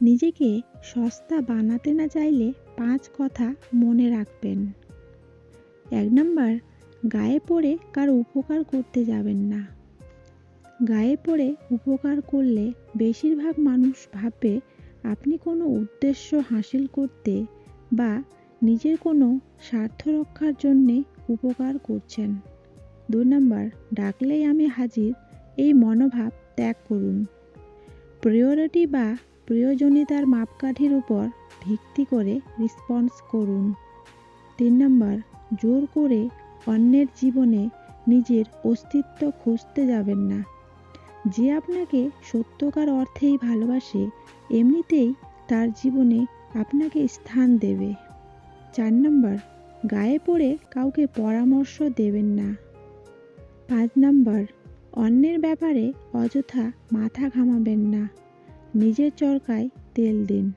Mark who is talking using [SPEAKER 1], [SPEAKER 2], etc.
[SPEAKER 1] নিজেকে সস্তা বানাতে না চাইলে পাঁচ কথা মনে রাখবেন। এক নম্বর, গায়ে পড়ে কার উপকার করতে যাবেন না। গায়ে পড়ে উপকার করলে বেশিরভাগ মানুষ ভাববে আপনি কোনো উদ্দেশ্য হাসিল করতে বা নিজের কোনো স্বার্থ রক্ষার জন্যে উপকার করছেন। দুই নম্বর, ডাকলেই আমি হাজির, এই মনোভাব ত্যাগ করুন। প্রিয়রিটি বা প্রয়োজনীয়তার মাপকাঠির উপর ভিত্তি করে রেসপন্স করুন। তিন নম্বর, জোর করে অন্যের জীবনে নিজের অস্তিত্ব খুঁজতে যাবেন না। যে আপনাকে সত্যকার অর্থেই ভালোবাসে, এমনিতেই তার জীবনে আপনাকে স্থান দেবে। চার নম্বর, গায়ে পড়ে কাউকে পরামর্শ দেবেন না। পাঁচ নম্বর, অন্যের ব্যাপারে অযথা মাথা ঘামাবেন না। নিজের চরকায় তেল দিন।